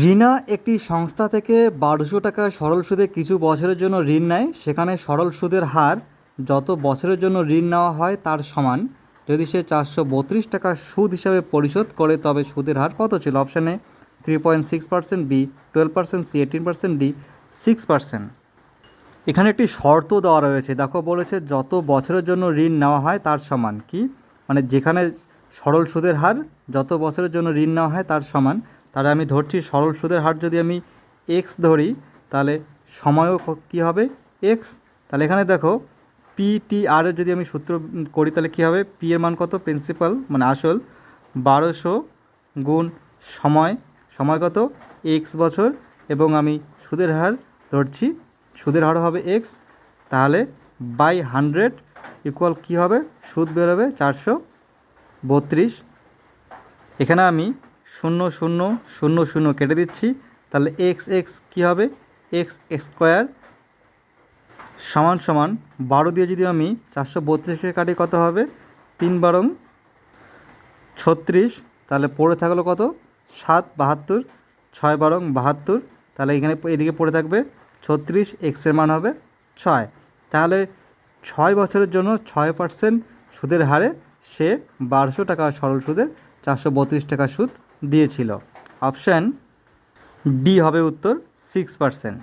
রিনা একটি সংস্থা থেকে বারোশো টাকা সরল সুদে কিছু বছরের জন্য ঋণ নেয়। সেখানে সরল সুদের হার যত বছরের জন্য ঋণ নেওয়া হয় তার সমান। যদি সে চারশো বত্রিশ টাকা সুদ হিসাবে পরিশোধ করে, তবে সুদের হার কত ছিল? Option three point six percent B twelve percent C eighteen percent D six percent এখানে একটি শর্ত দেওয়া রয়েছে। দেখো, বলেছে যত বছরের জন্য ঋণ নেওয়া হয় তার সমান। কি? মানে যেখানে সরল সুদের হার যত বছরের জন্য ঋণ নেওয়া হয় তার সমান। তাহলে আমি ধরছি সরল সুদের হার যদি আমি এক্স ধরি, তাহলে সময়ও ক- হবে? এক্স তাহলে এখানে দেখো পি টি আর এর যদি আমি সূত্র করি, তাহলে কী হবে? পি এর মান কত? প্রিন্সিপাল মানে আসল। বারোশো গুণ সময়। সময় কত? এক্স বছর। এবং আমি সুদের হার ধরছি। সুদের হার হবে এক্স তাহলে বাই হান্ড্রেড ইকুয়াল কী হবে? সুদ বেরোবে চারশো বত্রিশ। এখানে আমি শূন্য শূন্য শূন্য শূন্য কেটে দিচ্ছি। তাহলে এক্স এক্স কী হবে? এক্স স্কোয়ার সমান সমান বারো দিয়ে যদি আমি চারশো বত্রিশকে কাটি কত হবে? তিন বারং ছত্রিশ। তাহলে পড়ে থাকল কত? সাত বাহাত্তর, ছয় বারং বাহাত্তর। তাহলে এখানে এদিকে পড়ে থাকবে ছত্রিশ এক্সের মান হবে ছয়। তাহলে ছয় বছরের জন্য ছয় পার্সেন্ট সুদের হারে সে বারোশো টাকা সরল সুদের, চারশো বত্রিশ টাকা সুদ দিয়েছিল। অপশান ডি হবে উত্তর সিক্স পার্সেন্ট